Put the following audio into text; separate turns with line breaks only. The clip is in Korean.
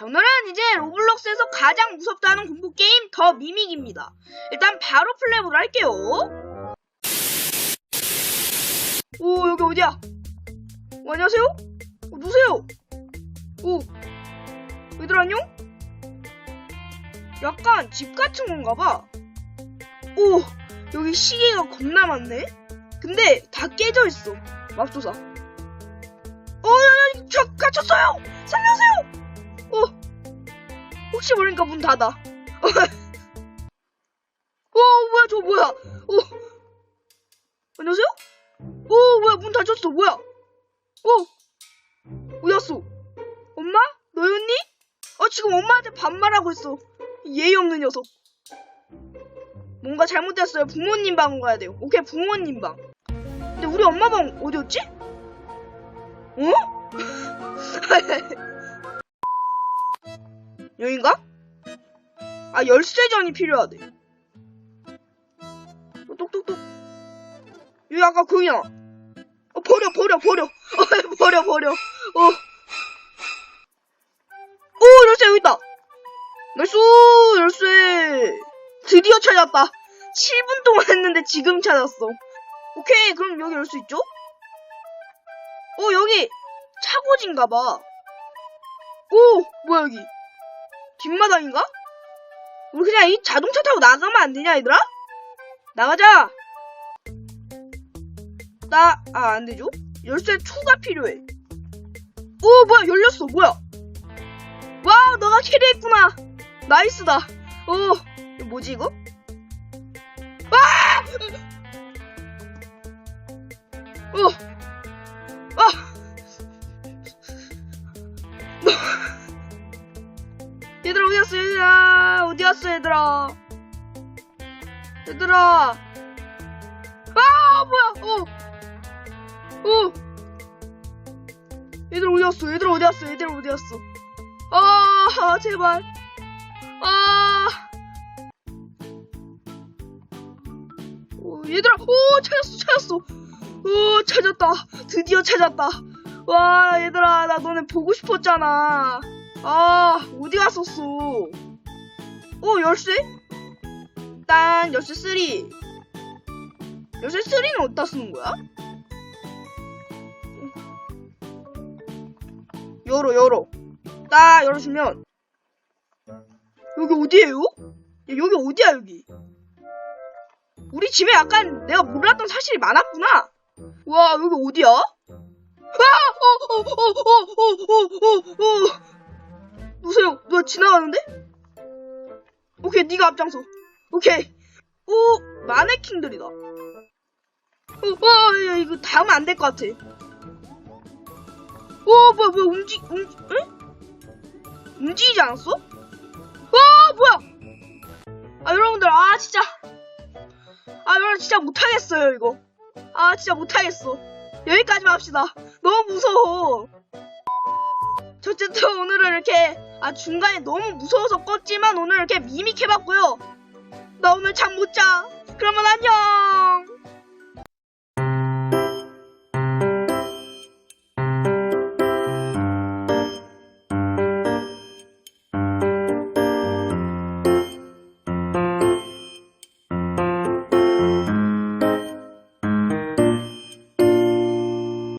자, 오늘은 이제 로블록스에서 가장 무섭다는 공포 게임 더 미믹입니다. 일단 바로 플레이보도록 할게요. 오, 여기 어디야? 어, 안녕하세요? 어, 누구세요? 오, 얘들 안녕? 약간 집 같은 건가 봐. 오, 여기 시계가 겁나 많네? 근데 다 깨져 있어. 맙소사. 어, 저 갇혔어요! 살려주세요! 어, 혹시 모르니까 문 닫아. 어, 뭐야, 저 뭐야? 어, 안녕하세요? 어, 뭐야, 문 닫혔어, 뭐야? 어, 어디 갔어? 엄마? 너였니? 어, 지금 엄마한테 반말하고 있어. 예의 없는 녀석. 뭔가 잘못됐어요. 부모님 방으로 가야 돼요. 오케이, 부모님 방. 근데 우리 엄마 방 어디였지? 어? 여긴가? 아, 열쇠전이 필요하대. 어, 똑똑똑. 여기 아까 그냥. 어, 버려, 버려, 버려. 어, 버려, 버려. 어. 오, 열쇠 여기 있다. 나이스, 열쇠. 드디어 찾았다. 7분 동안 했는데 지금 찾았어. 오케이, 그럼 여기 열수 있죠? 어, 여기 차고지인가봐. 오, 뭐야, 여기. 뒷마당인가? 우리 그냥 이 자동차 타고 나가면 안 되냐, 얘들아? 나가자! 나, 아, 안 되죠? 열쇠 2가 필요해. 오, 뭐야, 열렸어, 뭐야? 와, 너가 캐리했구나. 나이스다. 어, 이거 뭐지, 이거? 아! 어, 얘들아 어디 갔어 얘들아? 어디 갔어 얘들아? 얘들아! 아 뭐야? 어어! 얘들 어디 갔어? 얘들 어디 갔어? 얘들 어디 갔어? 아 제발. 아! 어, 얘들아 오 찾았어 찾았어. 오 찾았다. 드디어 찾았다. 와 얘들아 나 너네 보고 싶었잖아 아, 어디 갔었어? 어, 열쇠? 딴 열쇠 3. 열쇠 3는 어디다 쓰는 거야? 열어, 열어. 딱 열어주면. 여기 어디에요? 야, 여기 어디야, 여기? 우리 집에 약간 내가 몰랐던 사실이 많았구나. 와, 여기 어디야? 아! 어, 어, 어, 어, 어, 어, 어, 어. 누구세요? 누가 지나가는데? 오케이, 네가 앞장서. 오케이. 오, 마네킹들이다. 어, 어, 야, 이거 닿으면 안 될 것 같아. 오, 뭐야, 뭐야, 움직, 움직, 응? 움직이지 않았어? 아, 뭐야! 아, 여러분들, 아, 진짜. 아, 여러분, 진짜 못하겠어요, 이거. 아, 진짜 못하겠어. 여기까지만 합시다. 너무 무서워. 저 어쨌든 오늘은 이렇게 아 중간에 너무 무서워서 껐지만 오늘 이렇게 미믹해봤고요. 나 오늘 잠 못 자. 그러면 안녕.